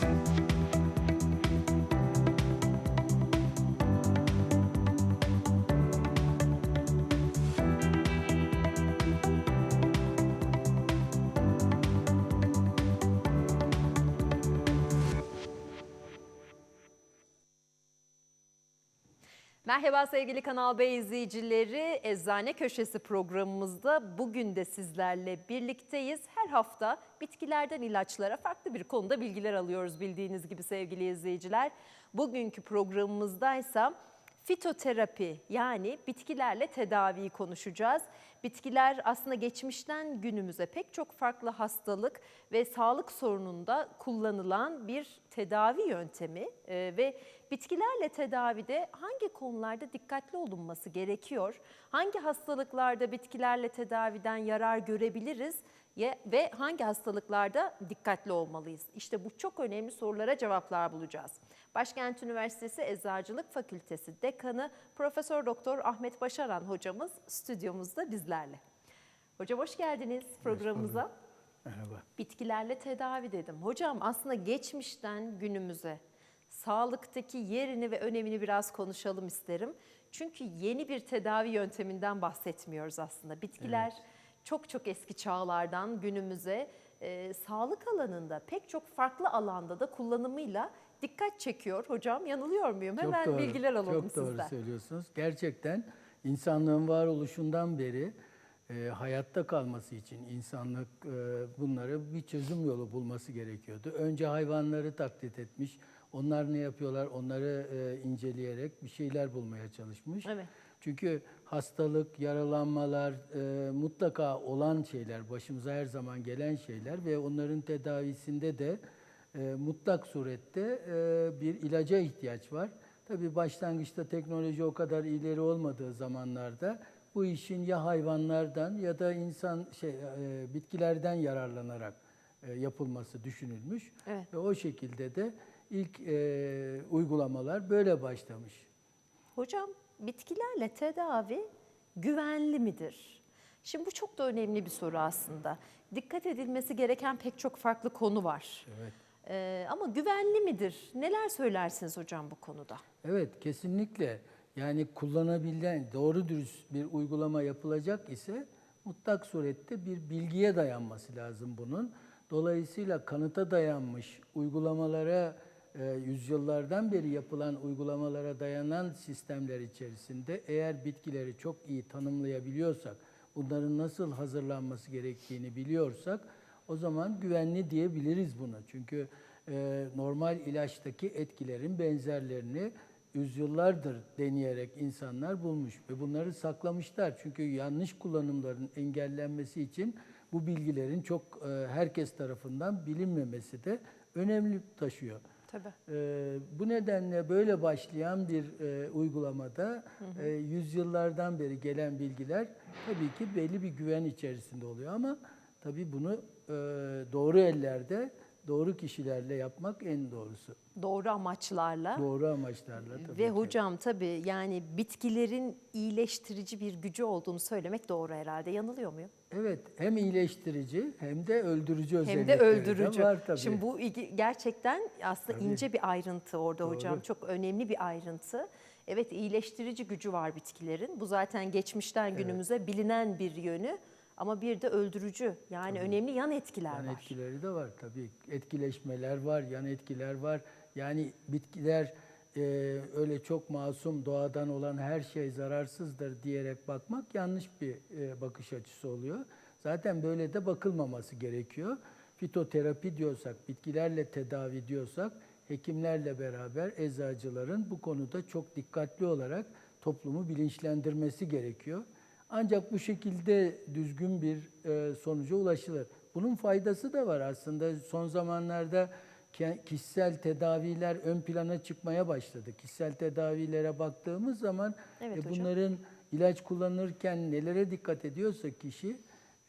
thank you Merhaba sevgili Kanal B izleyicileri. Eczane Köşesi programımızda bugün de sizlerle birlikteyiz. Her hafta bitkilerden ilaçlara farklı bir konuda bilgiler alıyoruz bildiğiniz gibi sevgili izleyiciler. Bugünkü programımızdaysa fitoterapi yani bitkilerle tedaviyi konuşacağız. Bitkiler aslında geçmişten günümüze pek çok farklı hastalık ve sağlık sorununda kullanılan bir tedavi yöntemi Ee, ve bitkilerle tedavide hangi konularda dikkatli olunması gerekiyor? Hangi hastalıklarda bitkilerle tedaviden yarar görebiliriz? Ve hangi hastalıklarda dikkatli olmalıyız? İşte bu çok önemli sorulara cevaplar bulacağız. Başkent Üniversitesi Eczacılık Fakültesi Dekanı Profesör Doktor Ahmet Başaran hocamız stüdyomuzda bizlerle. Hocam hoş geldiniz programımıza. Merhaba. Bitkilerle tedavi dedim. Hocam aslında geçmişten günümüze sağlıktaki yerini ve önemini biraz konuşalım isterim. Çünkü yeni bir tedavi yönteminden bahsetmiyoruz aslında. Bitkiler çok çok eski çağlardan günümüze e, sağlık alanında pek çok farklı alanda da kullanımıyla dikkat çekiyor. Hocam yanılıyor muyum? Çok Hemen doğru, bilgiler alalım Çok doğru sizden. söylüyorsunuz. Gerçekten insanlığın varoluşundan beri e, hayatta kalması için insanlık e, bunları bir çözüm yolu bulması gerekiyordu. Önce hayvanları taklit etmiş. Onlar ne yapıyorlar? Onları e, inceleyerek bir şeyler bulmaya çalışmış. Evet. Çünkü hastalık, yaralanmalar e, mutlaka olan şeyler, başımıza her zaman gelen şeyler ve onların tedavisinde de e, mutlak surette e, bir ilaca ihtiyaç var. Tabii başlangıçta teknoloji o kadar ileri olmadığı zamanlarda bu işin ya hayvanlardan ya da insan şey e, bitkilerden yararlanarak e, yapılması düşünülmüş Evet. ve o şekilde de ilk e, uygulamalar böyle başlamış. Hocam bitkilerle tedavi güvenli midir? Şimdi bu çok da önemli bir soru aslında. Dikkat edilmesi gereken pek çok farklı konu var. Evet. Ee, ama güvenli midir? Neler söylersiniz hocam bu konuda? Evet, kesinlikle. Yani kullanabilen, doğru dürüst bir uygulama yapılacak ise mutlak surette bir bilgiye dayanması lazım bunun. Dolayısıyla kanıta dayanmış uygulamalara, e, yüzyıllardan beri yapılan uygulamalara dayanan sistemler içerisinde eğer bitkileri çok iyi tanımlayabiliyorsak, bunların nasıl hazırlanması gerektiğini biliyorsak o zaman güvenli diyebiliriz buna. Çünkü e, normal ilaçtaki etkilerin benzerlerini yüzyıllardır deneyerek insanlar bulmuş ve bunları saklamışlar. Çünkü yanlış kullanımların engellenmesi için bu bilgilerin çok e, herkes tarafından bilinmemesi de önemli taşıyor. Tabii. Ee, bu nedenle böyle başlayan bir e, uygulamada e, yüzyıllardan beri gelen bilgiler tabii ki belli bir güven içerisinde oluyor ama tabii bunu e, doğru ellerde, doğru kişilerle yapmak en doğrusu. Doğru amaçlarla. Doğru amaçlarla tabii Ve ki. hocam tabii yani bitkilerin iyileştirici bir gücü olduğunu söylemek doğru herhalde. Yanılıyor muyum? Evet, hem iyileştirici hem de öldürücü Hem özellikleri de öldürücü. var tabii. Şimdi bu gerçekten aslında Tabii. ince bir ayrıntı orada Doğru. hocam. Çok önemli bir ayrıntı. Evet iyileştirici gücü var bitkilerin. Bu zaten geçmişten günümüze bilinen bir yönü. Ama bir de öldürücü yani önemli yan etkiler Yan var. etkileri de var tabii. Etkileşmeler var, yan etkiler var. Yani bitkiler e, öyle çok masum doğadan olan her şey zararsızdır diyerek bakmak yanlış bir e, bakış açısı oluyor. Zaten böyle de bakılmaması gerekiyor. Fitoterapi diyorsak, bitkilerle tedavi diyorsak hekimlerle beraber eczacıların bu konuda çok dikkatli olarak toplumu bilinçlendirmesi gerekiyor. Ancak bu şekilde düzgün bir e, sonuca ulaşılır. Bunun faydası da var aslında. Son zamanlarda kişisel tedaviler ön plana çıkmaya başladı. Kişisel tedavilere baktığımız zaman Evet e, hocam. bunların ilaç kullanırken nelere dikkat ediyorsa kişi,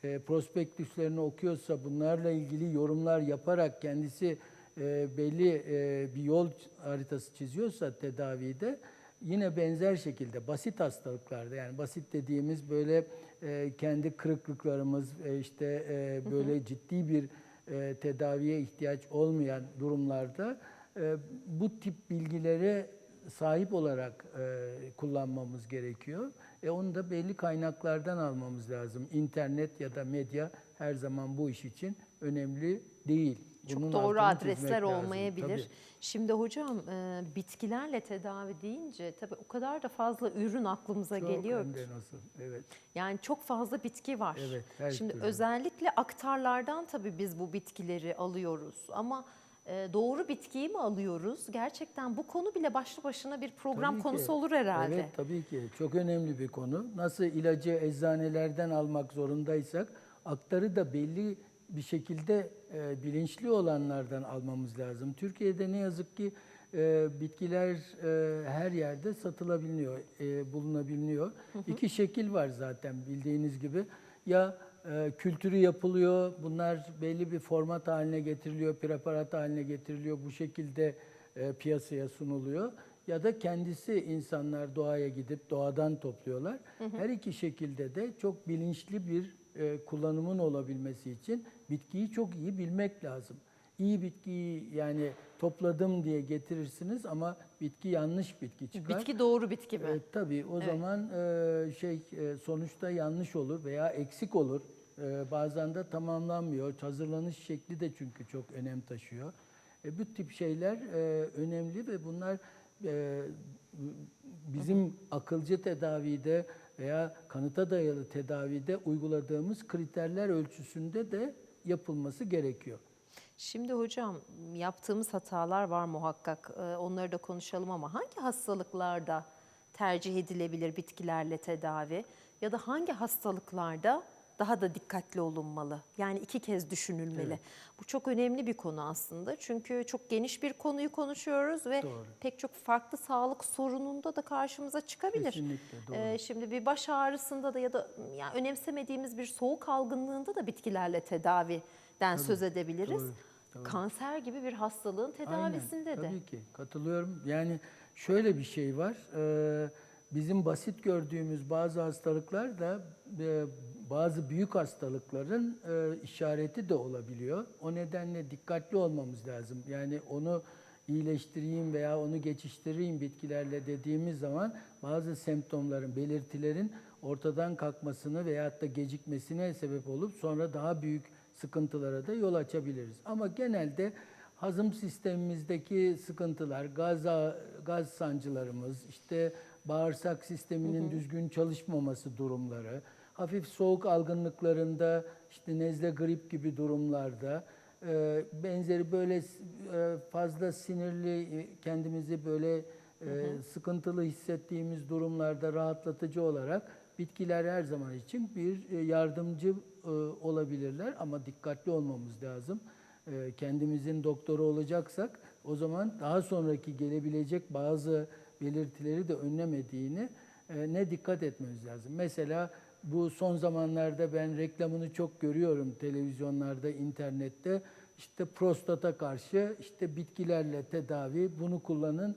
e, prospektüslerini okuyorsa, bunlarla ilgili yorumlar yaparak kendisi e, belli e, bir yol haritası çiziyorsa tedavide yine benzer şekilde basit hastalıklarda yani basit dediğimiz böyle e, kendi kırıklıklarımız e, işte e, böyle ciddi bir e, tedaviye ihtiyaç olmayan durumlarda e, bu tip bilgilere sahip olarak e, kullanmamız gerekiyor. E onu da belli kaynaklardan almamız lazım. İnternet ya da medya her zaman bu iş için önemli değil. Çok Bunun doğru adresler lazım. olmayabilir. Tabii. Şimdi hocam e, bitkilerle tedavi deyince tabii o kadar da fazla ürün aklımıza Çok geliyor nasıl? Evet. Yani çok fazla bitki var. Evet, her Şimdi türlü. özellikle aktarlardan tabii biz bu bitkileri alıyoruz ama e, doğru bitkiyi mi alıyoruz? Gerçekten bu konu bile başlı başına bir program Tabii konusu ki. olur herhalde. Evet tabii ki. Çok önemli bir konu. Nasıl ilacı eczanelerden almak zorundaysak aktarı da belli bir şekilde e, bilinçli olanlardan almamız lazım. Türkiye'de ne yazık ki e, bitkiler e, her yerde satılabiliyor, e, bulunabiliyor. İki şekil var zaten bildiğiniz gibi. Ya e, kültürü yapılıyor, bunlar belli bir format haline getiriliyor, preparat haline getiriliyor. Bu şekilde e, piyasaya sunuluyor ya da kendisi insanlar doğaya gidip doğadan topluyorlar. Her iki şekilde de çok bilinçli bir e, kullanımın olabilmesi için bitkiyi çok iyi bilmek lazım. İyi bitkiyi yani topladım diye getirirsiniz ama bitki yanlış bitki çıkar. Bitki doğru bitki mi? E, tabii o zaman e, şey e, sonuçta yanlış olur veya eksik olur. E, bazen de tamamlanmıyor. Hazırlanış şekli de çünkü çok önem taşıyor. E, bu tip şeyler e, önemli ve bunlar e, bizim akılcı tedavide veya kanıta dayalı tedavide uyguladığımız kriterler ölçüsünde de yapılması gerekiyor. Şimdi hocam yaptığımız hatalar var muhakkak. Ee, Onları da konuşalım ama hangi hastalıklarda tercih edilebilir bitkilerle tedavi ya da hangi hastalıklarda daha da dikkatli olunmalı? Yani iki kez düşünülmeli. Bu çok önemli bir konu aslında. Çünkü çok geniş bir konuyu konuşuyoruz ve Doğru. pek çok farklı sağlık sorununda da karşımıza çıkabilir. Kesinlikle doğru. Ee, şimdi bir baş ağrısında da ya da yani önemsemediğimiz bir soğuk algınlığında da bitkilerle tedaviden söz edebiliriz. doğru, doğru. Kanser gibi bir hastalığın tedavisinde Aynen, de. Tabii ki katılıyorum. Yani şöyle bir şey var. Ee, bizim basit gördüğümüz bazı hastalıklar da e, bazı büyük hastalıkların e, işareti de olabiliyor. O nedenle dikkatli olmamız lazım. Yani onu iyileştireyim veya onu geçiştireyim bitkilerle dediğimiz zaman bazı semptomların, belirtilerin ortadan kalkmasını veyahut da gecikmesine sebep olup sonra daha büyük sıkıntılara da yol açabiliriz. Ama genelde hazım sistemimizdeki sıkıntılar, gaz, gaz sancılarımız, işte bağırsak sisteminin düzgün çalışmaması durumları, hafif soğuk algınlıklarında, işte nezle grip gibi durumlarda, e, benzeri böyle e, fazla sinirli, e, kendimizi böyle e, sıkıntılı hissettiğimiz durumlarda rahatlatıcı olarak bitkiler her zaman için bir e, yardımcı e, olabilirler ama dikkatli olmamız lazım. E, Kendimizin doktoru olacaksak o zaman daha sonraki gelebilecek bazı belirtileri de önlemediğini e, ne dikkat etmemiz lazım. Mesela bu son zamanlarda ben reklamını çok görüyorum televizyonlarda, internette. İşte prostata karşı işte bitkilerle tedavi bunu kullanın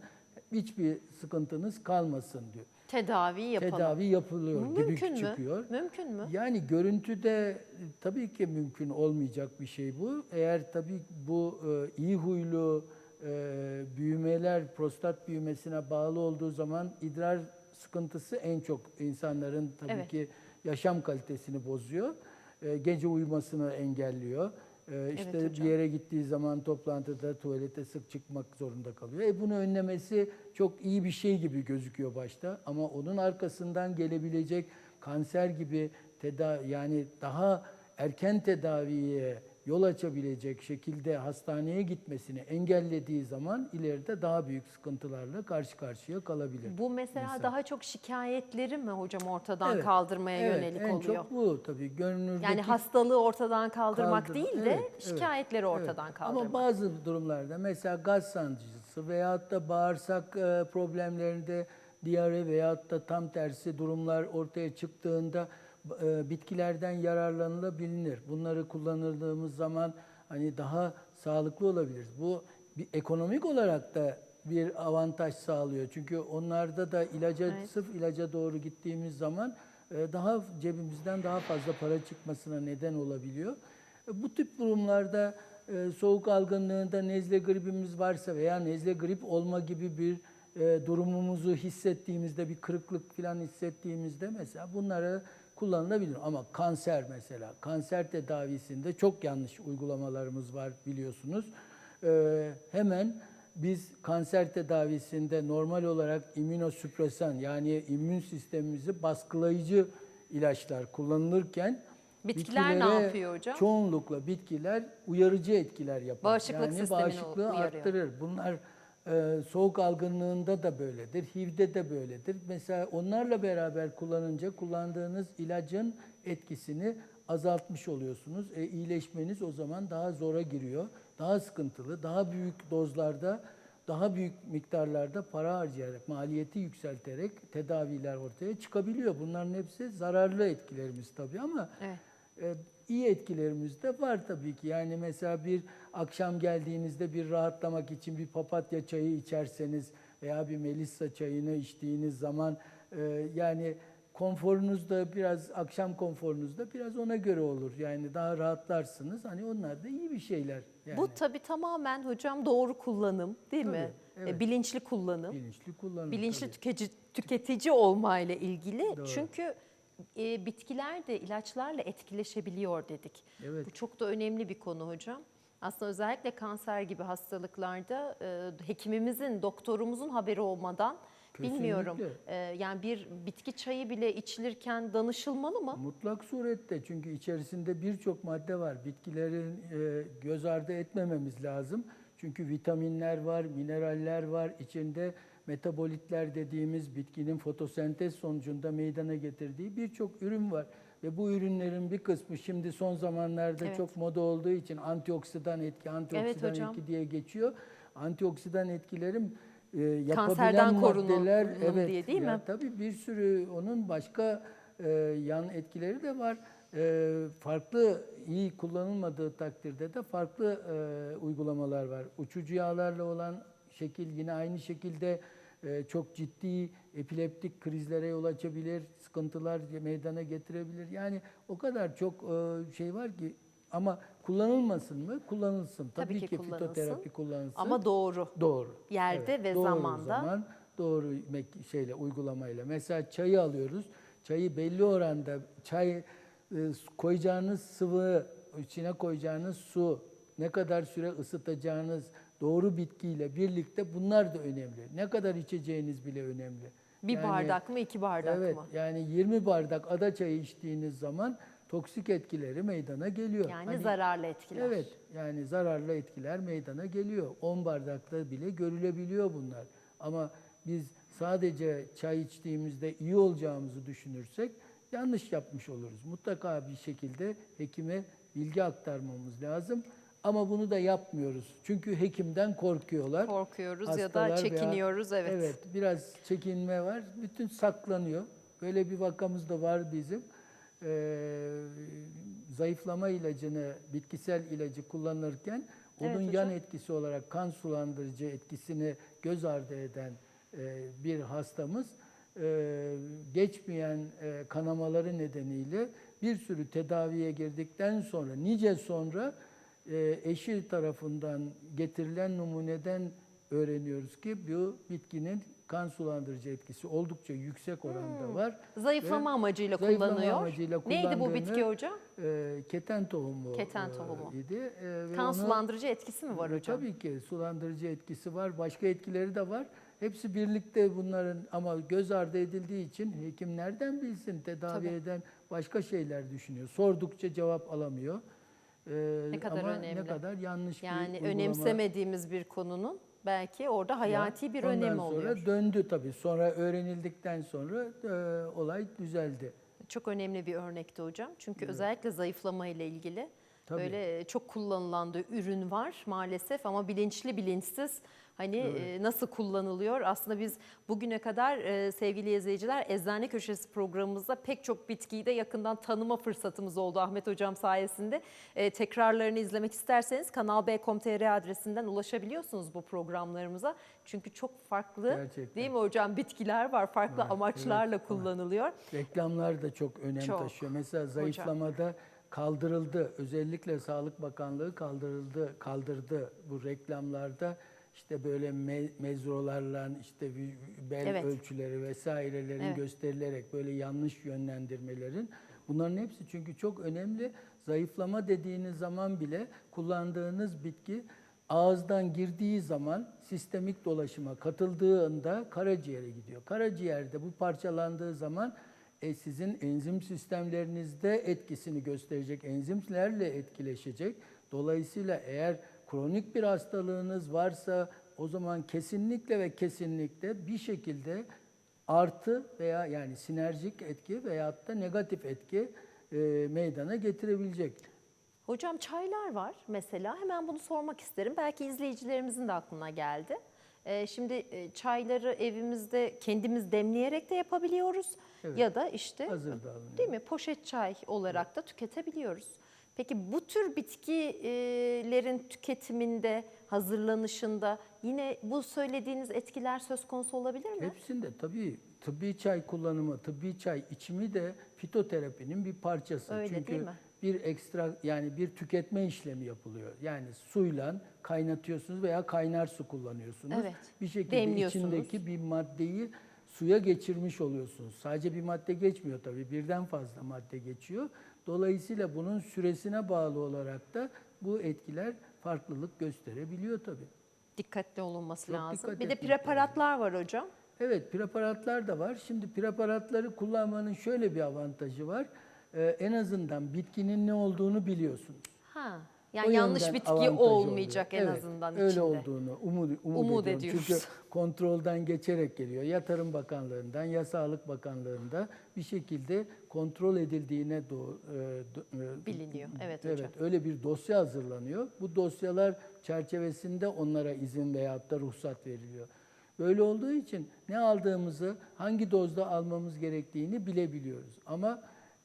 hiçbir sıkıntınız kalmasın diyor. Tedavi yapalım. Tedavi yapılıyor gibi Mümkün mü? çıkıyor. Mümkün mü? Yani görüntüde tabii ki mümkün olmayacak bir şey bu. Eğer tabii bu e, iyi huylu e, büyümeler prostat büyümesine bağlı olduğu zaman idrar sıkıntısı en çok insanların tabii Evet. ki yaşam kalitesini bozuyor. E, gece uyumasını engelliyor. E, işte bir hocam. yere gittiği zaman toplantıda tuvalete sık çıkmak zorunda kalıyor. E bunu önlemesi çok iyi bir şey gibi gözüküyor başta ama onun arkasından gelebilecek kanser gibi tedavi yani daha erken tedaviye yol açabilecek şekilde hastaneye gitmesini engellediği zaman ileride daha büyük sıkıntılarla karşı karşıya kalabilir. Bu mesela daha çok şikayetleri mi hocam ortadan Evet, kaldırmaya evet, yönelik en oluyor? çok bu tabii görünürdeki Yani hastalığı ortadan kaldırmak Kaldır- değil de Evet, evet, şikayetleri ortadan evet. kaldırmak. Ama bazı durumlarda mesela gaz sancısı veyahut da bağırsak e, problemlerinde diyare veyahut da tam tersi durumlar ortaya çıktığında e, bitkilerden yararlanılabilir. Bunları kullanıldığımız zaman hani daha sağlıklı olabilir. Bu bir ekonomik olarak da bir avantaj sağlıyor. Çünkü onlarda da ilaca Evet. sırf ilaca doğru gittiğimiz zaman e, daha cebimizden daha fazla para çıkmasına neden olabiliyor. E, Bu tip durumlarda e, soğuk algınlığında nezle gribimiz varsa veya nezle grip olma gibi bir e, durumumuzu hissettiğimizde bir kırıklık falan hissettiğimizde mesela bunları kullanılabilir. Ama kanser mesela kanser tedavisinde çok yanlış uygulamalarımız var biliyorsunuz. E, hemen biz kanser tedavisinde normal olarak immünosüpresan yani immün sistemimizi baskılayıcı ilaçlar kullanılırken Bitkiler ne yapıyor hocam? Çoğunlukla bitkiler uyarıcı etkiler yapar. Bağışıklık yani sistemini bağışıklığı uyarıyor. arttırır. Bunlar e, soğuk algınlığında da böyledir, HIV'de de böyledir. Mesela onlarla beraber kullanınca kullandığınız ilacın etkisini azaltmış oluyorsunuz. E, iyileşmeniz o zaman daha zora giriyor. Daha sıkıntılı, daha büyük dozlarda, daha büyük miktarlarda para harcayarak, maliyeti yükselterek tedaviler ortaya çıkabiliyor. Bunların hepsi zararlı etkilerimiz tabii ama Evet. E, iyi etkilerimiz de var tabii ki. Yani mesela bir akşam geldiğinizde bir rahatlamak için bir papatya çayı içerseniz veya bir melissa çayını içtiğiniz zaman e, yani konforunuz da biraz akşam konforunuz da biraz ona göre olur. Yani daha rahatlarsınız. Hani onlar da iyi bir şeyler. Yani Bu tabii tamamen hocam doğru kullanım değil mi? Tabii, evet. E, Bilinçli kullanım. bilinçli kullanım. bilinçli tabii. tüketici, tüketici olmayla ilgili. Doğru. Çünkü e, bitkiler de ilaçlarla etkileşebiliyor dedik. Evet. Bu çok da önemli bir konu hocam. Aslında özellikle kanser gibi hastalıklarda e, hekimimizin, doktorumuzun haberi olmadan bilmiyorum. Kesinlikle. e, yani bir bitki çayı bile içilirken danışılmalı mı? Mutlak surette çünkü içerisinde birçok madde var. Bitkilerin e, göz ardı etmememiz lazım. Çünkü vitaminler var, mineraller var. İçinde metabolitler dediğimiz bitkinin fotosentez sonucunda meydana getirdiği birçok ürün var. Ve bu ürünlerin bir kısmı şimdi son zamanlarda Evet. çok moda olduğu için antioksidan etki, antioksidan hocam. etki diye geçiyor. Antioksidan etkilerin e, yapabilen maddeler evet diye değil ya mi? Tabii bir sürü onun başka e, yan etkileri de var. E, farklı iyi kullanılmadığı takdirde de farklı e, uygulamalar var. Uçucu yağlarla olan şekil yine aynı şekilde e, çok ciddi epileptik krizlere yol açabilir, sıkıntılar meydana getirebilir. Yani o kadar çok e, şey var ki ama kullanılmasın mı? Kullanılsın. Tabii, Tabii ki ki, kullanılsın. fitoterapi kullanılsın. Ama doğru. Doğru. Yerde ve doğru zamanda. zaman, doğru şeyle uygulamayla. Mesela çayı alıyoruz. Çayı belli oranda çay e, koyacağınız sıvı, içine koyacağınız su, ne kadar süre ısıtacağınız, doğru bitkiyle birlikte bunlar da önemli. Ne kadar içeceğiniz bile önemli. Bir Yani- bardak mı, iki bardak evet, mı? yani 20 bardak ada çayı içtiğiniz zaman toksik etkileri meydana geliyor. Yani Hani- zararlı etkiler. Evet yani zararlı etkiler meydana geliyor. 10 bardakta bile görülebiliyor bunlar. Ama biz sadece çay içtiğimizde iyi olacağımızı düşünürsek yanlış yapmış oluruz. Mutlaka bir şekilde hekime bilgi aktarmamız lazım. Ama bunu da yapmıyoruz. Çünkü hekimden korkuyorlar. Korkuyoruz ya Hastalar da veya- çekiniyoruz evet. Evet, biraz çekinme var. Bütün saklanıyor. Böyle bir vakamız da var bizim. Ee, zayıflama ilacını, bitkisel ilacı kullanırken Evet onun hocam. yan etkisi olarak kan sulandırıcı etkisini göz ardı eden e, bir hastamız e, geçmeyen e, kanamaları nedeniyle bir sürü tedaviye girdikten sonra nice sonra eşi tarafından getirilen numuneden öğreniyoruz ki bu bitkinin kan sulandırıcı etkisi oldukça yüksek oranda var. Zayıflama Ve amacıyla zayıflama kullanıyor. amacıyla Neydi bu bitki hocam? E, keten tohumu. Keten e, tohumu. idi. E, Kan onu- sulandırıcı etkisi mi var e, hocam? Tabii ki sulandırıcı etkisi var. Başka etkileri de var. Hepsi birlikte bunların ama göz ardı edildiği için hekim nereden bilsin tedavi Tabii. eden başka şeyler düşünüyor. Sordukça cevap alamıyor. E, Ne kadar ama önemli. ne kadar yanlış bir Yani uygulama. önemsemediğimiz bir konunun belki orada hayati bir Ondan önemi sonra oluyor. döndü tabii. Sonra öğrenildikten sonra e, olay düzeldi. Çok önemli bir örnekti hocam. Çünkü özellikle zayıflama ile ilgili Tabii. böyle çok kullanılan da ürün var maalesef ama bilinçli bilinçsiz hani e, nasıl kullanılıyor? Aslında biz bugüne kadar sevgili izleyiciler Eczane Köşesi programımızda pek çok bitkiyi de yakından tanıma fırsatımız oldu Ahmet hocam sayesinde. Tekrarlarını izlemek isterseniz Kanal B.com.tr adresinden ulaşabiliyorsunuz bu programlarımıza. Çünkü çok farklı Gerçekten. değil mi hocam bitkiler var farklı Var, amaçlarla evet, var. kullanılıyor. Reklamlar da çok önem Çok. taşıyor. Mesela zayıflamada kaldırıldı. Özellikle Sağlık Bakanlığı kaldırıldı, kaldırdı bu reklamlarda işte böyle me- mezrolarla işte bel Evet. ölçüleri vesairelerin Evet. gösterilerek böyle yanlış yönlendirmelerin bunların hepsi çünkü çok önemli. Zayıflama dediğiniz zaman bile kullandığınız bitki ağızdan girdiği zaman sistemik dolaşıma katıldığında karaciğere gidiyor. Karaciğerde bu parçalandığı zaman e, sizin enzim sistemlerinizde etkisini gösterecek, enzimlerle etkileşecek. Dolayısıyla eğer kronik bir hastalığınız varsa o zaman kesinlikle ve kesinlikle bir şekilde artı veya yani sinerjik etki veyahut da negatif etki e, meydana getirebilecek. Hocam çaylar var mesela. Hemen bunu sormak isterim. Belki izleyicilerimizin de aklına geldi. Ee, şimdi e, çayları evimizde kendimiz demleyerek de yapabiliyoruz. Evet. Ya da işte Hazır da alınıyor. değil mi poşet çay olarak da tüketebiliyoruz. Peki bu tür bitkilerin tüketiminde, hazırlanışında yine bu söylediğiniz etkiler söz konusu olabilir mi? Hepsinde tabii tıbbi çay kullanımı, tıbbi çay içimi de fitoterapinin bir parçası. Öyle Çünkü değil mi? bir ekstra yani bir tüketme işlemi yapılıyor. Yani suyla kaynatıyorsunuz veya kaynar su kullanıyorsunuz. Evet. Bir şekilde içindeki bir maddeyi suya geçirmiş oluyorsunuz. Sadece bir madde geçmiyor tabii. Birden fazla madde geçiyor. Dolayısıyla bunun süresine bağlı olarak da bu etkiler farklılık gösterebiliyor tabii. Dikkatli olunması Çok lazım. dikkat Bir de preparatlar var hocam. Evet, preparatlar da var. Şimdi preparatları kullanmanın şöyle bir avantajı var. Ee, en azından bitkinin ne olduğunu biliyorsunuz. Ha. O Yani yanlış bitki olmayacak oluyor. en Evet, azından öyle içinde. olduğunu umut, umut, Umut ediyorum. ediyoruz. Çünkü kontrolden geçerek geliyor. Ya Tarım Bakanlığı'ndan ya Sağlık Bakanlığı'nda bir şekilde kontrol edildiğine e, do- e, Biliniyor. Evet Evet, hocam. öyle bir dosya hazırlanıyor. Bu dosyalar çerçevesinde onlara izin veyahut da ruhsat veriliyor. Böyle olduğu için ne aldığımızı, hangi dozda almamız gerektiğini bilebiliyoruz. Ama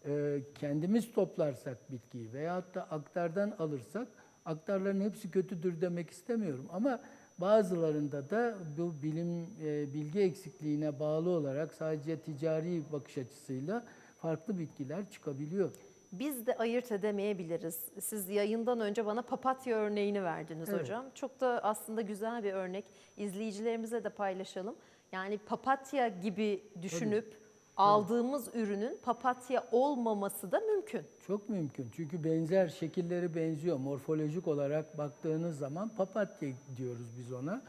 e, kendimiz toplarsak bitkiyi veyahut da aktardan alırsak, aktarların hepsi kötüdür demek istemiyorum. Ama bazılarında da bu bilim, e, bilgi eksikliğine bağlı olarak sadece ticari bakış açısıyla farklı bitkiler çıkabiliyor. Biz de ayırt edemeyebiliriz. Siz yayından önce bana papatya örneğini verdiniz Evet. hocam. Çok da aslında güzel bir örnek. İzleyicilerimize de paylaşalım. Yani papatya gibi düşünüp aldığımız ürünün papatya olmaması da mümkün. Çok mümkün. Çünkü benzer şekilleri benziyor. Morfolojik olarak baktığınız zaman papatya diyoruz biz ona.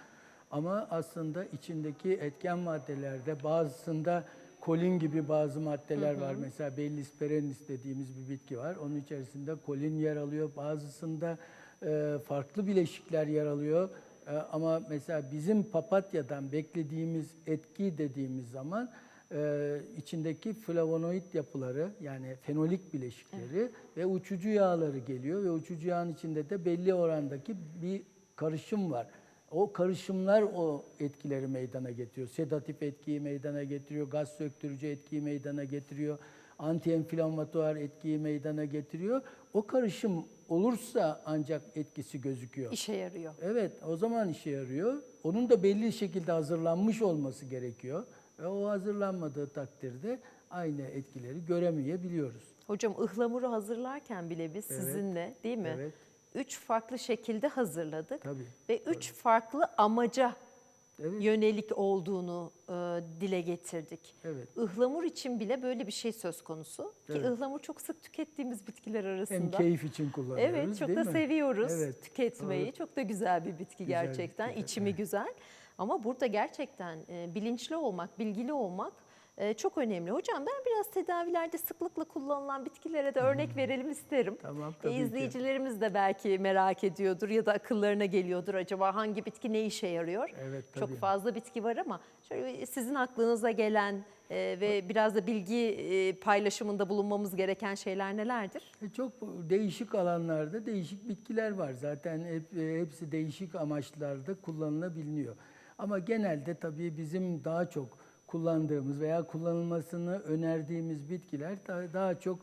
Ama aslında içindeki etken maddelerde bazısında kolin gibi bazı maddeler var. Mesela Bellis perennis dediğimiz bir bitki var. Onun içerisinde kolin yer alıyor. Bazısında e, farklı bileşikler yer alıyor. E, ama mesela bizim papatyadan beklediğimiz etki dediğimiz zaman e, içindeki flavonoid yapıları yani fenolik bileşikleri ve uçucu yağları geliyor ve uçucu yağın içinde de belli orandaki bir karışım var. O karışımlar o etkileri meydana getiriyor. Sedatif etkiyi meydana getiriyor, gaz söktürücü etkiyi meydana getiriyor, antienflamatuar etkiyi meydana getiriyor. O karışım olursa ancak etkisi gözüküyor. İşe yarıyor. Evet, o zaman işe yarıyor. Onun da belli şekilde hazırlanmış olması gerekiyor. Ve o hazırlanmadığı takdirde aynı etkileri göremeyebiliyoruz. Hocam ıhlamuru hazırlarken bile biz Evet. sizinle değil mi? Evet. Üç farklı şekilde hazırladık. Tabii, Ve üç farklı amaca Evet. yönelik olduğunu e, dile getirdik. Evet. Ihlamur için bile böyle bir şey söz konusu. Ki Evet. ıhlamur çok sık tükettiğimiz bitkiler arasında. Hem keyif için kullanıyoruz Evet çok da mi? seviyoruz Evet, tüketmeyi. doğru. Çok da güzel bir bitki Güzel gerçekten. bitki, İçimi güzel. Ama burada gerçekten e, bilinçli olmak, bilgili olmak e, çok önemli. Hocam ben biraz tedavilerde sıklıkla kullanılan bitkilere de örnek verelim isterim. Tamam, E, tabii ki. İzleyicilerimiz de belki merak ediyordur ya da akıllarına geliyordur. Acaba hangi bitki ne işe yarıyor? Evet, Çok tabii. fazla bitki var ama şöyle sizin aklınıza gelen e, ve biraz da bilgi e, paylaşımında bulunmamız gereken şeyler nelerdir? E, Çok değişik alanlarda değişik bitkiler var. Zaten hep, hepsi değişik amaçlarda kullanılabiliyor. Ama genelde tabii bizim daha çok kullandığımız veya kullanılmasını önerdiğimiz bitkiler daha, çok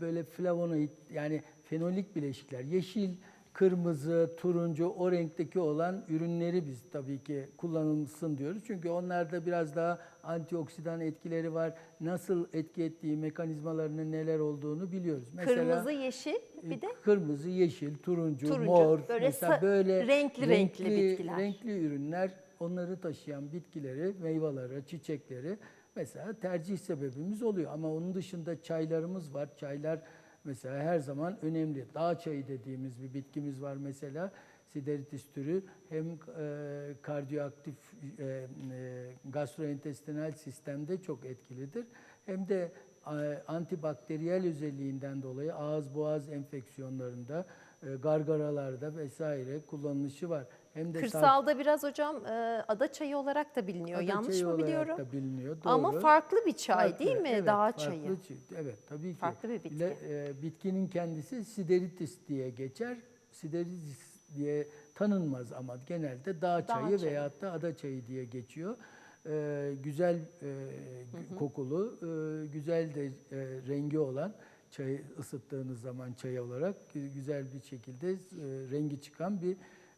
böyle flavonoid yani fenolik bileşikler, yeşil kırmızı, turuncu o renkteki olan ürünleri biz tabii ki kullanılsın diyoruz. Çünkü onlarda biraz daha antioksidan etkileri var. Nasıl etki ettiği, mekanizmalarının neler olduğunu biliyoruz. Kırmızı, yeşil bir de kırmızı, yeşil, turuncu, Turuncu, mor, böyle mesela böyle renkli renkli bitkiler. renkli ürünler, onları taşıyan bitkileri, meyveleri, çiçekleri mesela tercih sebebimiz oluyor. Ama onun dışında çaylarımız var. Çaylar mesela her zaman önemli. Dağ çayı dediğimiz bir bitkimiz var mesela. Sideritis türü hem e, kardiyoaktif e, e, gastrointestinal sistemde çok etkilidir. Hem de e, antibakteriyel özelliğinden dolayı ağız boğaz enfeksiyonlarında, e, gargaralarda vesaire kullanılışı var. Hem de kırsalda biraz hocam e, ada çayı olarak da biliniyor. Ada Yanlış mı biliyorum? Da biliniyor. Ama doğru. farklı bir çay Farklı, değil mi? evet, Dağ farklı çayı. Evet tabii ki. Farklı bir bitki. İle- e, bitkinin kendisi sideritis diye geçer. Sideritis diye tanınmaz ama genelde dağ çayı çayı. veyahut da ada çayı diye geçiyor. E, güzel e, kokulu, e, güzel de e, rengi olan çayı ısıttığınız zaman çay olarak gü- güzel bir şekilde e, rengi çıkan bir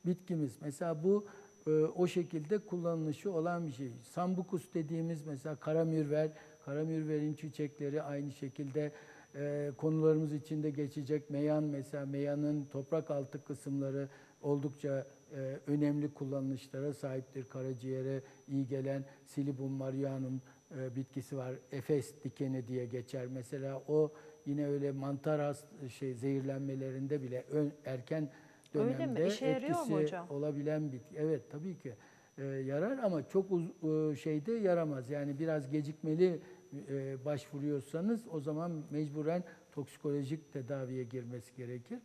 bitkimiz. Mesela bu e, o şekilde kullanılışı olan bir şey. Sambucus dediğimiz mesela karamürver, karamürverin çiçekleri aynı şekilde e, konularımız içinde geçecek meyan mesela meyanın toprak altı kısımları oldukça e, önemli kullanışlara sahiptir. Karaciğere iyi gelen Silibum marianum e, bitkisi var. Efes dikeni diye geçer. Mesela o yine öyle mantar şey zehirlenmelerinde bile ön, erken Öyle mi? dönemde İşe yarıyor mu etkisi hocam? olabilen bitki. Evet tabii ki e, yarar ama çok uz, e, şeyde yaramaz. Yani biraz gecikmeli e, başvuruyorsanız o zaman mecburen toksikolojik tedaviye girmesi gerekir.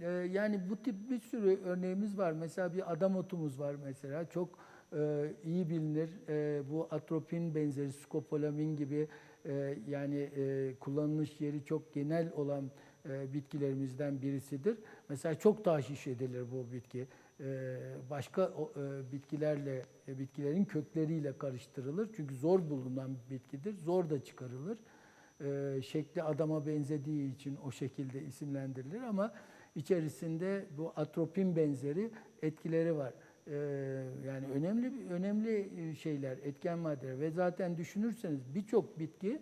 E, yani bu tip bir sürü örneğimiz var. Mesela bir adam otumuz var mesela çok e, iyi bilinir. E, bu atropin benzeri skopolamin gibi e, yani e, kullanılış yeri çok genel olan e, bitkilerimizden birisidir. Mesela çok tahşiş edilir bu bitki. E, başka e, bitkilerle, bitkilerin kökleriyle karıştırılır. Çünkü zor bulunan bitkidir. Zor da çıkarılır. Şekli adama benzediği için o şekilde isimlendirilir ama içerisinde bu atropin benzeri etkileri var. Yani önemli önemli şeyler, etken maddeler ve zaten düşünürseniz birçok bitki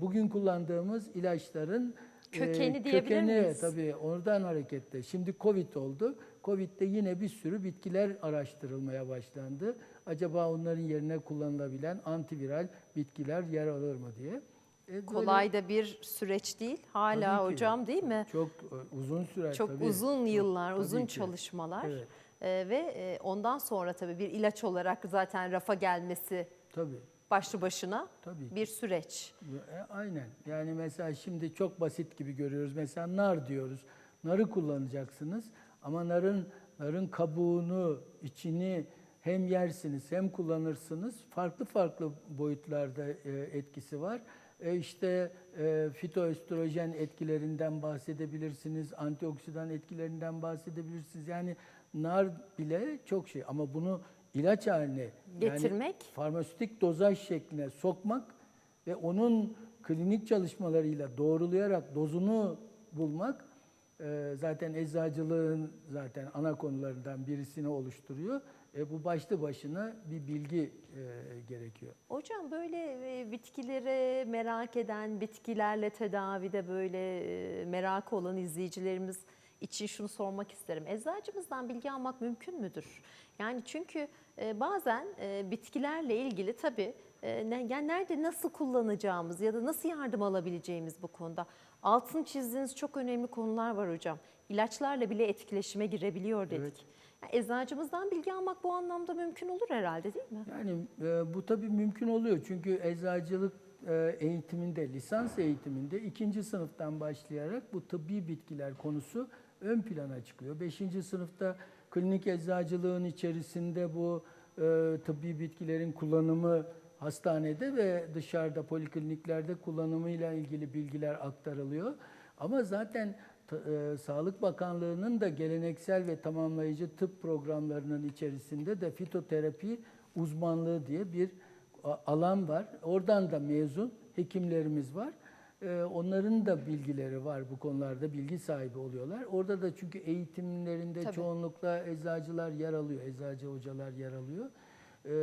bugün kullandığımız ilaçların e, Kökeni diyebilir kökeni, miyiz? Tabii oradan hareketle. Şimdi Covid oldu. Covid'de yine bir sürü bitkiler araştırılmaya başlandı. Acaba onların yerine kullanılabilen antiviral bitkiler yer alır mı diye. E, böyle Kolay da bir süreç değil. Hala hocam değil mi? Çok e, uzun sürer Çok tabii. uzun yıllar, tabii uzun ki. çalışmalar. Evet. E, ve e, ondan sonra tabii bir ilaç olarak zaten rafa gelmesi Tabii. Başlı başına Tabii bir süreç. E, aynen. Yani mesela şimdi çok basit gibi görüyoruz. Mesela nar diyoruz. Narı kullanacaksınız ama narın narın kabuğunu, içini hem yersiniz hem kullanırsınız. Farklı farklı boyutlarda e, etkisi var. E işte e, fitoöstrojen etkilerinden bahsedebilirsiniz, antioksidan etkilerinden bahsedebilirsiniz. Yani nar bile çok şey ama bunu ilaç haline Getirmek. yani farmasötik dozaj şekline sokmak ve onun klinik çalışmalarıyla doğrulayarak dozunu bulmak e, zaten eczacılığın zaten ana konularından birisini oluşturuyor. E, bu başlı başına bir bilgi e, gerekiyor. Hocam böyle e, bitkilere merak eden, bitkilerle tedavide böyle e, merakı olan izleyicilerimiz için şunu sormak isterim. Eczacımızdan bilgi almak mümkün müdür? Yani çünkü e, bazen e, bitkilerle ilgili tabii e, yani nerede nasıl kullanacağımız ya da nasıl yardım alabileceğimiz bu konuda altını çizdiğiniz çok önemli konular var hocam. İlaçlarla bile etkileşime girebiliyor dedik. Evet. Yani eczacımızdan bilgi almak bu anlamda mümkün olur herhalde değil mi? Yani e, bu tabii mümkün oluyor çünkü eczacılık eğitiminde, lisans eğitiminde ikinci sınıftan başlayarak bu tıbbi bitkiler konusu ön plana çıkıyor. Beşinci sınıfta klinik eczacılığın içerisinde bu e, tıbbi bitkilerin kullanımı hastanede ve dışarıda polikliniklerde kullanımıyla ilgili bilgiler aktarılıyor. Ama zaten e, Sağlık Bakanlığı'nın da geleneksel ve tamamlayıcı tıp programlarının içerisinde de fitoterapi uzmanlığı diye bir alan var. Oradan da mezun hekimlerimiz var. e, onların da bilgileri var bu konularda bilgi sahibi oluyorlar. Orada da çünkü eğitimlerinde Tabii. çoğunlukla eczacılar yer alıyor, eczacı hocalar yer alıyor. E,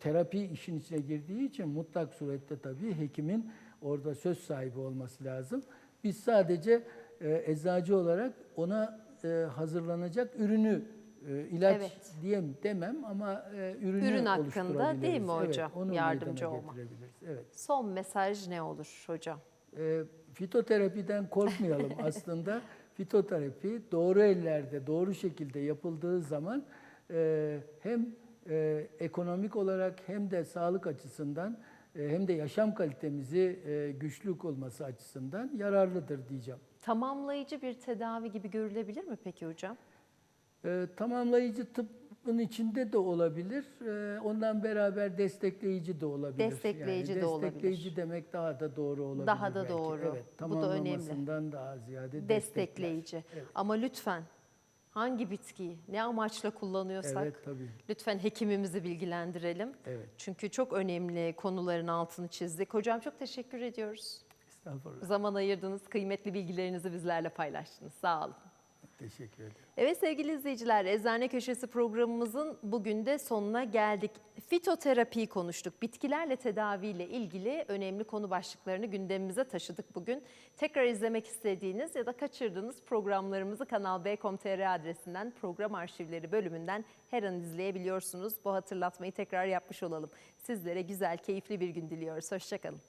terapi işin içine girdiği için mutlak surette tabii hekimin orada söz sahibi olması lazım. Biz sadece e, eczacı olarak ona e, hazırlanacak ürünü ilaç Evet. diyem demem ama e, ürünü Ürün hakkında değil mi Evet, hocam? onu Yardımcı getirebiliriz. Evet. Son mesaj ne olur hocam? E, fitoterapiden korkmayalım aslında. Fitoterapi doğru ellerde, doğru şekilde yapıldığı zaman e, hem e, ekonomik olarak hem de sağlık açısından e, hem de yaşam kalitemizi e, güçlük olması açısından yararlıdır diyeceğim. Tamamlayıcı bir tedavi gibi görülebilir mi peki hocam? E, tamamlayıcı tıbbın içinde de olabilir. E, ondan beraber destekleyici de olabilir. Destekleyici de olabilir. Destekleyici demek daha da doğru olabilir. Daha da belki. doğru. Evet, Bu da önemli. daha ziyade destekler. Destekleyici. Evet. Ama lütfen hangi bitkiyi ne amaçla kullanıyorsak Evet tabii. lütfen hekimimizi bilgilendirelim. Evet. Çünkü çok önemli konuların altını çizdik. Hocam çok teşekkür ediyoruz. Estağfurullah. Zaman ayırdınız, kıymetli bilgilerinizi bizlerle paylaştınız. Sağ olun. Teşekkür ederim. Evet sevgili izleyiciler, Eczane Köşesi programımızın bugün de sonuna geldik. Fitoterapiyi konuştuk. Bitkilerle tedaviyle ilgili önemli konu başlıklarını gündemimize taşıdık bugün. Tekrar izlemek istediğiniz ya da kaçırdığınız programlarımızı Kanal B.com.tr adresinden program arşivleri bölümünden her an izleyebiliyorsunuz. Bu hatırlatmayı tekrar yapmış olalım. Sizlere güzel, keyifli bir gün diliyoruz. Hoşçakalın.